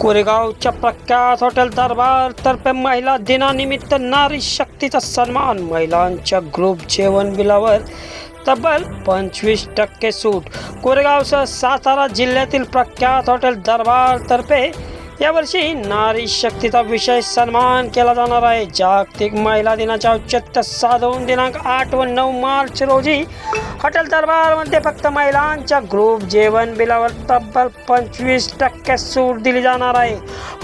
कोरेगावच्या प्रख्यात हॉटेल दरबार तर्फे महिला दिनानिमित्त नारी शक्तीचा सन्मान. महिलांच्या ग्रुप जेवण बिलावर तब्बल पंचवीस टक्के सूट. कोरेगावसह सातारा जिल्ह्यातील प्रख्यात हॉटेल दरबार तर्फे यावर्षी नारी शक्तीचा विशेष सन्मान केला जाणार आहे. जागतिक महिला दिनाच्या औचित्य साधून दिनांक आठ व नऊ मार्च रोजी हॉटेल दरबारमध्ये फक्त महिलांच्या ग्रुप जेवण बिलावर तब्बल पंचवीस टक्के सूट दिली जाणार आहे.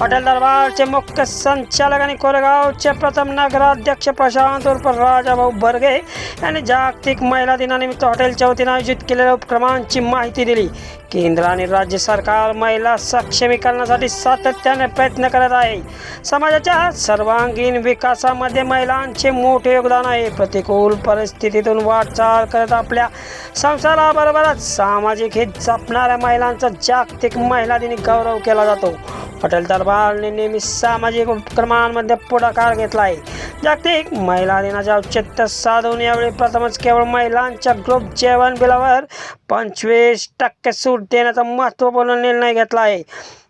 हॉटेल दरबारचे मुख्य संचालक आणि कोरेगावचे प्रथम नगराध्यक्ष प्रशांत उर्फ राजाभाऊ बर्गे यांनी जागतिक महिला दिनानिमित्त हॉटेलच्या वतीने आयोजित केलेल्या उपक्रमांची माहिती दिली. केंद्र आणि राज्य सरकार महिला सक्षमीकरणासाठी सातत्याने प्रयत्न करत आहे. समाजाच्या सर्वांगीण विकासामध्ये महिलांचे मोठे योगदान आहे. प्रतिकूल परिस्थितीतून वाटचाल करत आपल्या संसाराबरोबरच सामाजिक हित जपणाऱ्या महिलांचा जागतिक महिला दिनी गौरव केला जातो. पटेल दरबारने नेहमी सामाजिक उपक्रमांमध्ये पुढाकार घेतला आहे. जागतिक महिला दिनाचे औचित्य साधून यावेळी प्रथमच केवळ महिलांच्या ग्रुप जेवण बिलावर पंचवीस टक्के सूट देण्याचा महत्त्वपूर्ण निर्णय घेतला आहे.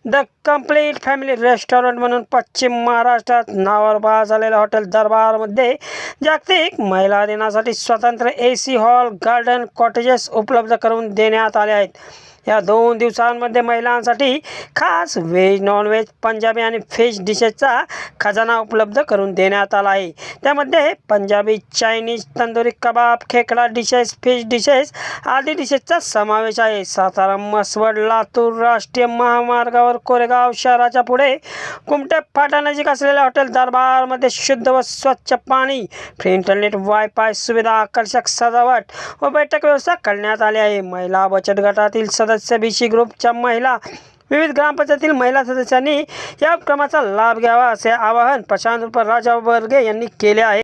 द कंप्लीट फॅमिली रेस्टॉरंट म्हणून पश्चिम महाराष्ट्रात नावावर झालेल्या हॉटेल दरबारमध्ये जागतिक महिला दिनासाठी स्वतंत्र A C hall garden cottages उपलब्ध करून देण्यात आले आहेत. या दोन दिवसांमध्ये महिलांसाठी खास व्हेज नॉनव्हेज पंजाबी आणि फिश डिशेसचा खजाना उपलब्ध करून देण्यात आला आहे. त्यामध्ये पंजाबी चायनीज तंदुरी कबाब खेकडा डिशेस फिश डिशेस आदी डिशेसचा समावेश आहे. सातारा मसवड लातूर राष्ट्रीय महामार्गावर कोरेगाव शहराच्या पुढे कुमटे फाटानजीक असलेल्या हॉटेल दरबारमध्ये शुद्ध व स्वच्छ पाणी फ्री इंटरनेट वायफाय सुविधा आकर्षक सजावट व बैठक व्यवस्था करण्यात आली आहे. महिला बचत गटातील सदस्य सी बी सी ग्रुपच्या महिला विविध ग्रामपंचायतील महिला सदस्यांनी या उपक्रमाचा लाभ घ्यावा असे आवाहन प्रशांत राजा वर्गे यांनी केले आहे.